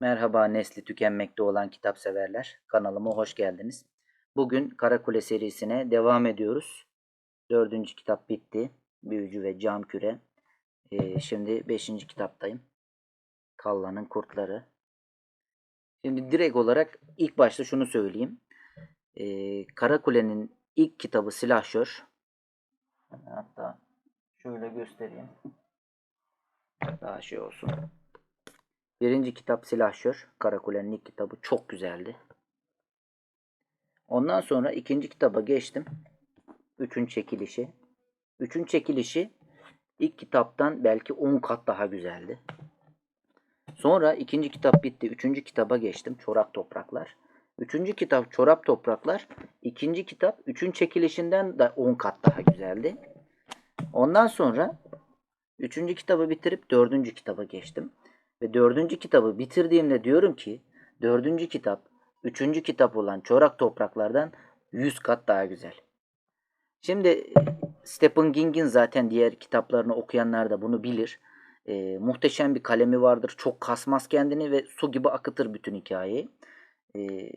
Merhaba nesli tükenmekte olan kitap severler. Kanalıma hoş geldiniz. Bugün Karakule serisine devam ediyoruz. Dördüncü kitap bitti. Büyücü ve Cam Küre. Ee, şimdi beşinci kitaptayım. Kalla'nın Kurtları. Şimdi direkt olarak ilk başta şunu söyleyeyim. Ee, Karakule'nin ilk kitabı Silahşör. Hatta şöyle göstereyim. Daha şey olsun. Birinci kitap Silahşör. Karakule'nin ilk kitabı çok güzeldi. Ondan sonra ikinci kitaba geçtim. Üçün çekilişi. Üçün çekilişi ilk kitaptan belki 10 kat daha güzeldi. Sonra ikinci kitap bitti. Üçüncü kitaba geçtim. Çorak Topraklar. Üçüncü kitap Çorap Topraklar. ikinci kitap üçün çekilişinden de 10 kat daha güzeldi. Ondan sonra üçüncü kitabı bitirip dördüncü kitaba geçtim. Ve dördüncü kitabı bitirdiğimde diyorum ki dördüncü kitap üçüncü kitap olan Çorak Topraklardan 100 kat daha güzel. Şimdi e, Stephen King'in zaten diğer kitaplarını okuyanlar da bunu bilir. E, muhteşem bir kalemi vardır. Çok kasmaz kendini ve su gibi akıtır bütün hikayeyi. E,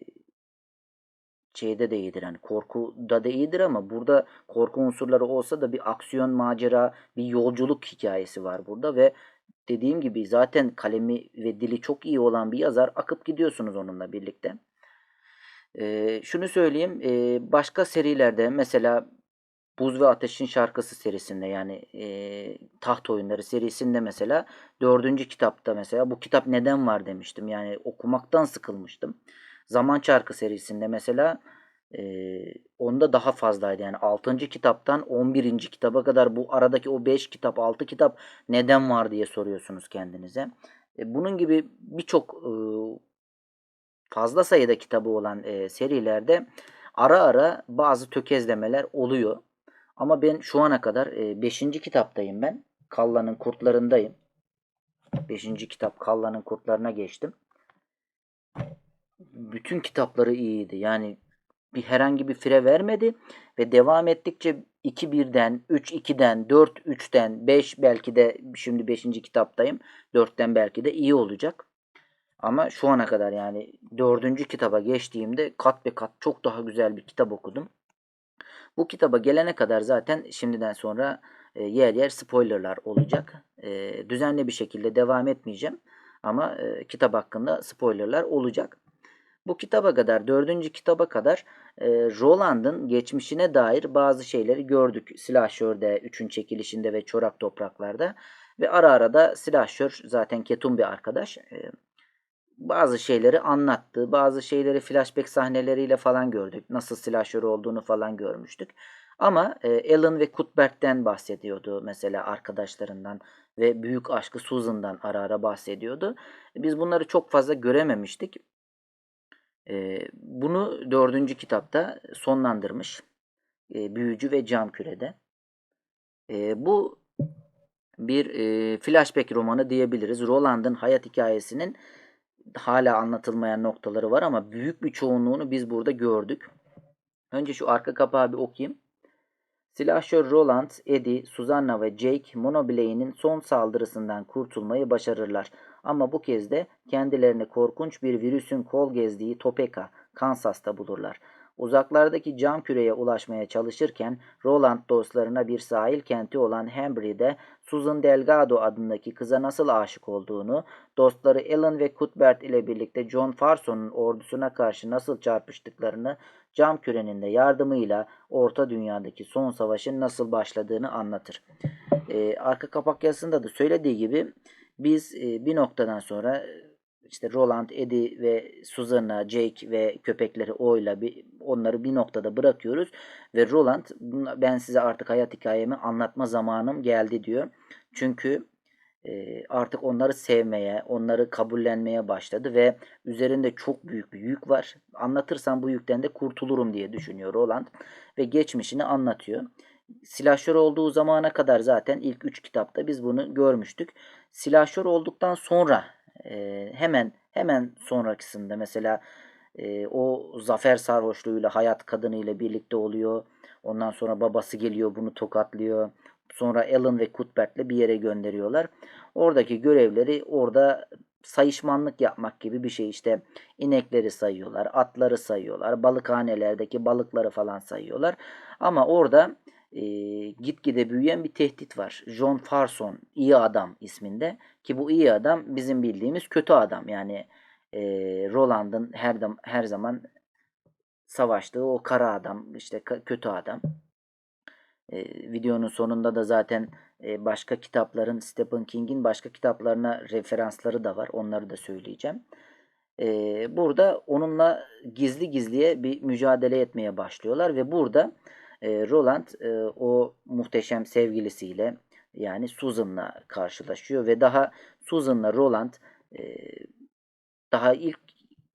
şeyde de iyidir yani korkuda da iyidir ama burada korku unsurları olsa da bir aksiyon macera bir yolculuk hikayesi var burada ve dediğim gibi zaten kalemi ve dili çok iyi olan bir yazar akıp gidiyorsunuz onunla birlikte. Ee, şunu söyleyeyim e, başka serilerde mesela Buz ve Ateş'in şarkısı serisinde yani e, taht oyunları serisinde mesela dördüncü kitapta mesela bu kitap neden var demiştim. Yani okumaktan sıkılmıştım. Zaman Çarkı serisinde mesela e, onda daha fazlaydı. Yani 6. kitaptan 11. kitaba kadar bu aradaki o 5 kitap 6 kitap neden var diye soruyorsunuz kendinize. E, bunun gibi birçok e, fazla sayıda kitabı olan e, serilerde ara ara bazı tökezlemeler oluyor. Ama ben şu ana kadar 5. E, kitaptayım ben. Kalla'nın kurtlarındayım. 5. kitap Kalla'nın kurtlarına geçtim. Bütün kitapları iyiydi. Yani bir herhangi bir fire vermedi ve devam ettikçe 2-1'den, 3-2'den, 4-3'ten, 5 belki de şimdi 5. kitaptayım. 4'ten belki de iyi olacak. Ama şu ana kadar yani 4. kitaba geçtiğimde kat be kat çok daha güzel bir kitap okudum. Bu kitaba gelene kadar zaten şimdiden sonra e, yer yer spoilerlar olacak. E, düzenli bir şekilde devam etmeyeceğim. Ama e, kitap hakkında spoilerlar olacak. Bu kitaba kadar, dördüncü kitaba kadar e, Roland'ın geçmişine dair bazı şeyleri gördük. Silahşör'de, üçün çekilişinde ve çorak topraklarda. Ve ara ara da Silahşör zaten ketum bir arkadaş. E, bazı şeyleri anlattı. Bazı şeyleri flashback sahneleriyle falan gördük. Nasıl silahşör olduğunu falan görmüştük. Ama e, Alan ve Cuthbert'ten bahsediyordu mesela arkadaşlarından ve büyük aşkı Susan'dan ara ara bahsediyordu. Biz bunları çok fazla görememiştik. Bunu dördüncü kitapta sonlandırmış. Büyücü ve Cam Küre'de. Bu bir flashback romanı diyebiliriz. Roland'ın hayat hikayesinin hala anlatılmayan noktaları var ama büyük bir çoğunluğunu biz burada gördük. Önce şu arka kapağı bir okuyayım. Silahşör Roland, Eddie, Susanna ve Jake Monoblade'in son saldırısından kurtulmayı başarırlar. Ama bu kez de kendilerini korkunç bir virüsün kol gezdiği Topeka, Kansas'ta bulurlar. Uzaklardaki cam küreye ulaşmaya çalışırken Roland dostlarına bir sahil kenti olan Hembry'de Susan Delgado adındaki kıza nasıl aşık olduğunu, dostları Ellen ve Cuthbert ile birlikte John Farson'un ordusuna karşı nasıl çarpıştıklarını, cam kürenin de yardımıyla Orta Dünya'daki son savaşın nasıl başladığını anlatır. Ee, arka kapak yazısında da söylediği gibi biz e, bir noktadan sonra işte Roland, Eddie ve Susanna, Jake ve köpekleri oyla bir, onları bir noktada bırakıyoruz ve Roland ben size artık hayat hikayemi anlatma zamanım geldi diyor. Çünkü e, artık onları sevmeye, onları kabullenmeye başladı ve üzerinde çok büyük bir yük var. Anlatırsam bu yükten de kurtulurum diye düşünüyor Roland ve geçmişini anlatıyor. Silahşör olduğu zamana kadar zaten ilk üç kitapta biz bunu görmüştük. Silahşör olduktan sonra e, hemen hemen sonrakisinde mesela e, o zafer sarhoşluğuyla hayat kadınıyla birlikte oluyor. Ondan sonra babası geliyor bunu tokatlıyor. Sonra Alan ve Cuthbert'le bir yere gönderiyorlar. Oradaki görevleri orada sayışmanlık yapmak gibi bir şey işte inekleri sayıyorlar, atları sayıyorlar, balıkhanelerdeki balıkları falan sayıyorlar. Ama orada e, gitgide büyüyen bir tehdit var. John Farson iyi adam isminde ki bu iyi adam bizim bildiğimiz kötü adam yani e, Roland'ın her her zaman savaştığı o kara adam işte kötü adam. E, videonun sonunda da zaten e, başka kitapların Stephen King'in başka kitaplarına referansları da var. Onları da söyleyeceğim. E, burada onunla gizli gizliye bir mücadele etmeye başlıyorlar ve burada e, Roland e, o muhteşem sevgilisiyle yani Susan'la karşılaşıyor ve daha Susan'la Roland e, daha ilk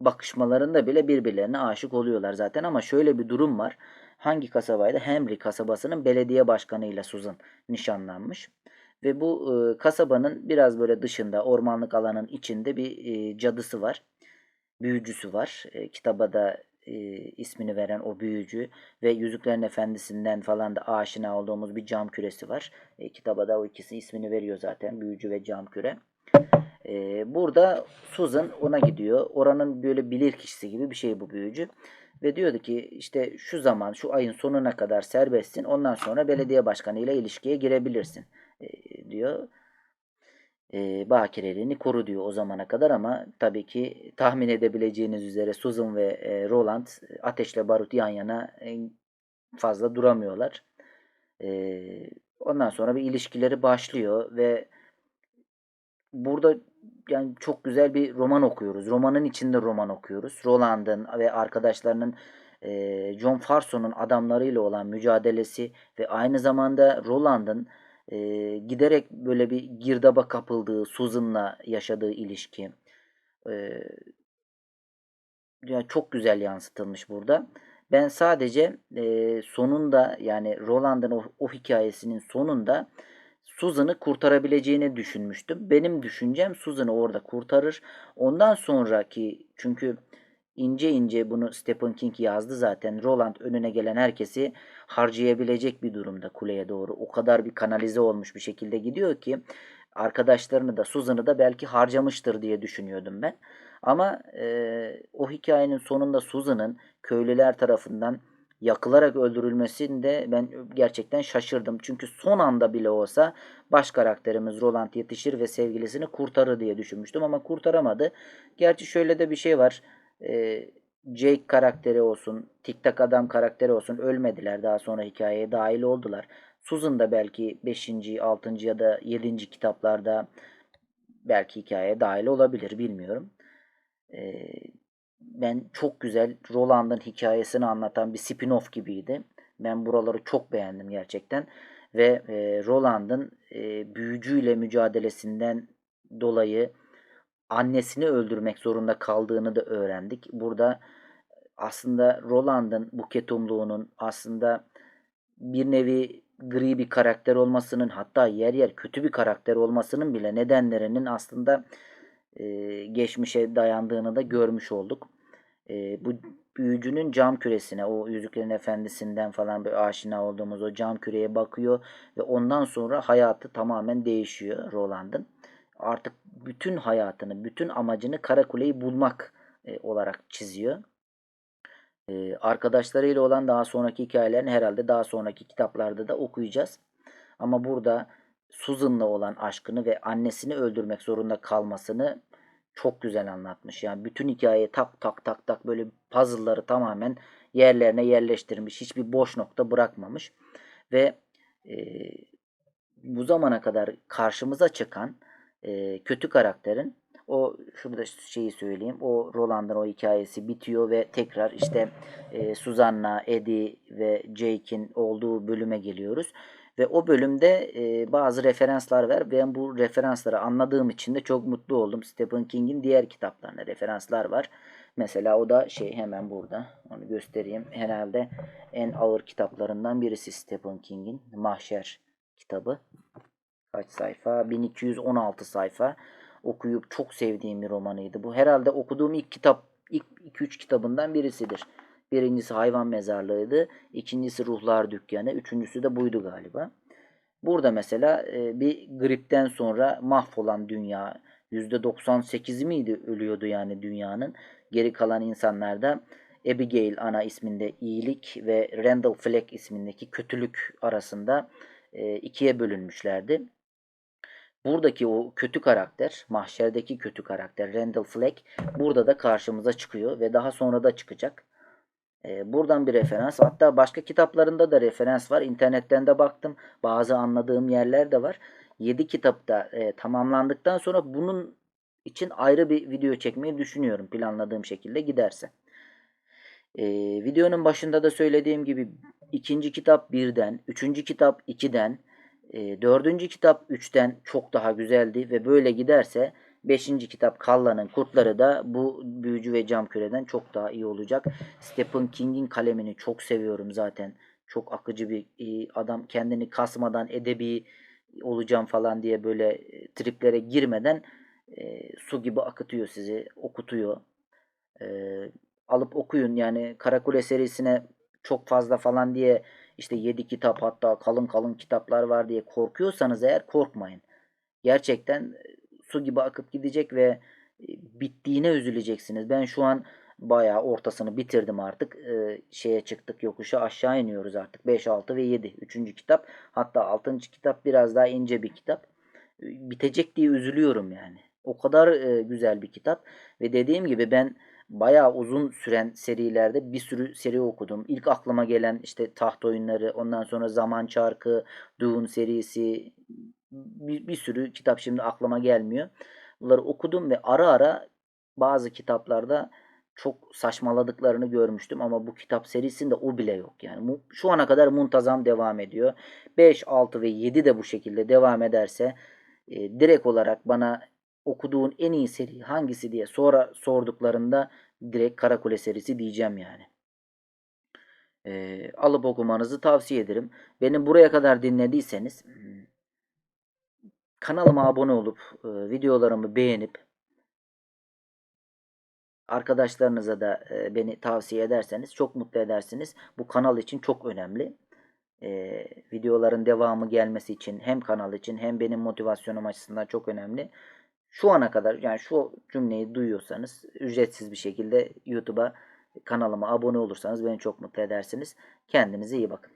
bakışmalarında bile birbirlerine aşık oluyorlar zaten ama şöyle bir durum var. Hangi kasabaydı? Henry kasabasının belediye başkanıyla Susan nişanlanmış. Ve bu e, kasabanın biraz böyle dışında ormanlık alanın içinde bir e, cadısı var. Büyücüsü var. E, kitaba da e, ismini veren o büyücü ve Yüzüklerin Efendisi'nden falan da aşina olduğumuz bir cam küresi var. E, kitaba da o ikisi ismini veriyor zaten. Büyücü ve cam küre. E, burada Susan ona gidiyor. Oranın böyle bilir kişisi gibi bir şey bu büyücü. Ve diyordu ki işte şu zaman şu ayın sonuna kadar serbestsin. Ondan sonra belediye başkanı ile ilişkiye girebilirsin e, diyor. E, bakireliğini koru diyor o zamana kadar ama tabii ki tahmin edebileceğiniz üzere Susan ve e, Roland ateşle barut yan yana e, fazla duramıyorlar. E, ondan sonra bir ilişkileri başlıyor ve burada yani çok güzel bir roman okuyoruz. Romanın içinde roman okuyoruz. Roland'ın ve arkadaşlarının e, John Farson'un adamlarıyla olan mücadelesi ve aynı zamanda Roland'ın e, giderek böyle bir girdaba kapıldığı, Susan'la yaşadığı ilişki. E, yani çok güzel yansıtılmış burada. Ben sadece e, sonunda yani Roland'ın o, o hikayesinin sonunda Susan'ı kurtarabileceğini düşünmüştüm. Benim düşüncem Susan'ı orada kurtarır. Ondan sonraki çünkü ince ince bunu Stephen King yazdı zaten. Roland önüne gelen herkesi harcayabilecek bir durumda kuleye doğru. O kadar bir kanalize olmuş bir şekilde gidiyor ki arkadaşlarını da Susan'ı da belki harcamıştır diye düşünüyordum ben. Ama e, o hikayenin sonunda Susan'ın köylüler tarafından yakılarak öldürülmesinde ben gerçekten şaşırdım. Çünkü son anda bile olsa baş karakterimiz Roland yetişir ve sevgilisini kurtarır diye düşünmüştüm ama kurtaramadı. Gerçi şöyle de bir şey var. Ee, Jake karakteri olsun, Tik Tak Adam karakteri olsun ölmediler. Daha sonra hikayeye dahil oldular. Susan da belki 5. 6. ya da 7. kitaplarda belki hikayeye dahil olabilir bilmiyorum. Ee, ben çok güzel Roland'ın hikayesini anlatan bir spin-off gibiydi. Ben buraları çok beğendim gerçekten. Ve e, Roland'ın e, büyücüyle mücadelesinden dolayı annesini öldürmek zorunda kaldığını da öğrendik. Burada aslında Roland'ın bu ketumluğunun aslında bir nevi gri bir karakter olmasının hatta yer yer kötü bir karakter olmasının bile nedenlerinin aslında e, geçmişe dayandığını da görmüş olduk. E, bu büyücünün cam küresine, o Yüzüklerin Efendisi'nden falan bir aşina olduğumuz o cam küreye bakıyor ve ondan sonra hayatı tamamen değişiyor Roland'ın. Artık bütün hayatını, bütün amacını Karakule'yi bulmak e, olarak çiziyor. E, arkadaşlarıyla olan daha sonraki hikayelerini herhalde daha sonraki kitaplarda da okuyacağız. Ama burada Susan'la olan aşkını ve annesini öldürmek zorunda kalmasını çok güzel anlatmış. Yani bütün hikayeyi tak tak tak tak böyle puzzle'ları tamamen yerlerine yerleştirmiş. Hiçbir boş nokta bırakmamış. Ve e, bu zamana kadar karşımıza çıkan e, kötü karakterin o şurada şeyi söyleyeyim. O Roland'ın o hikayesi bitiyor ve tekrar işte e, Suzanna, Eddie ve Jake'in olduğu bölüme geliyoruz. Ve o bölümde e, bazı referanslar ver. Ben bu referansları anladığım için de çok mutlu oldum. Stephen King'in diğer kitaplarına referanslar var. Mesela o da şey hemen burada. Onu göstereyim. Herhalde en ağır kitaplarından birisi Stephen King'in. Mahşer kitabı. Kaç sayfa? 1216 sayfa. Okuyup çok sevdiğim bir romanıydı. Bu herhalde okuduğum ilk kitap, ilk 2-3 kitabından birisidir. Birincisi hayvan mezarlığıydı. ikincisi ruhlar dükkanı. Üçüncüsü de buydu galiba. Burada mesela e, bir gripten sonra mahvolan dünya, %98 miydi ölüyordu yani dünyanın. Geri kalan insanlar da Abigail ana isminde iyilik ve Randall Flagg ismindeki kötülük arasında e, ikiye bölünmüşlerdi. Buradaki o kötü karakter, mahşerdeki kötü karakter Randall Flagg burada da karşımıza çıkıyor ve daha sonra da çıkacak. E, buradan bir referans. Hatta başka kitaplarında da referans var. İnternetten de baktım. Bazı anladığım yerler de var. 7 kitapta e, tamamlandıktan sonra bunun için ayrı bir video çekmeyi düşünüyorum planladığım şekilde giderse. E, videonun başında da söylediğim gibi ikinci kitap birden, üçüncü kitap ikiden, e, dördüncü kitap üçten çok daha güzeldi ve böyle giderse beşinci kitap Kalla'nın Kurtları da bu Büyücü ve Cam Küre'den çok daha iyi olacak. Stephen King'in kalemini çok seviyorum zaten. Çok akıcı bir e, adam kendini kasmadan edebi olacağım falan diye böyle e, triplere girmeden e, su gibi akıtıyor sizi, okutuyor. E, alıp okuyun yani Karakule serisine çok fazla falan diye işte 7 kitap hatta kalın kalın kitaplar var diye korkuyorsanız eğer korkmayın. Gerçekten su gibi akıp gidecek ve bittiğine üzüleceksiniz. Ben şu an bayağı ortasını bitirdim artık. Ee, şeye çıktık yokuşa aşağı iniyoruz artık. 5, 6 ve 7. Üçüncü kitap. Hatta altıncı kitap biraz daha ince bir kitap. Bitecek diye üzülüyorum yani. O kadar e, güzel bir kitap. Ve dediğim gibi ben bayağı uzun süren serilerde bir sürü seri okudum. İlk aklıma gelen işte taht oyunları, ondan sonra Zaman Çarkı, Dune serisi, bir, bir sürü kitap şimdi aklıma gelmiyor. Bunları okudum ve ara ara bazı kitaplarda çok saçmaladıklarını görmüştüm ama bu kitap serisinde o bile yok. Yani şu ana kadar muntazam devam ediyor. 5, 6 ve 7 de bu şekilde devam ederse e, direkt olarak bana okuduğun en iyi seri hangisi diye sonra sorduklarında direkt Karakule serisi diyeceğim yani. E, alıp okumanızı tavsiye ederim. Beni buraya kadar dinlediyseniz kanalıma abone olup e, videolarımı beğenip arkadaşlarınıza da e, beni tavsiye ederseniz çok mutlu edersiniz. Bu kanal için çok önemli. E, videoların devamı gelmesi için hem kanal için hem benim motivasyonum açısından çok önemli. Şu ana kadar yani şu cümleyi duyuyorsanız ücretsiz bir şekilde YouTube'a kanalıma abone olursanız beni çok mutlu edersiniz. Kendinize iyi bakın.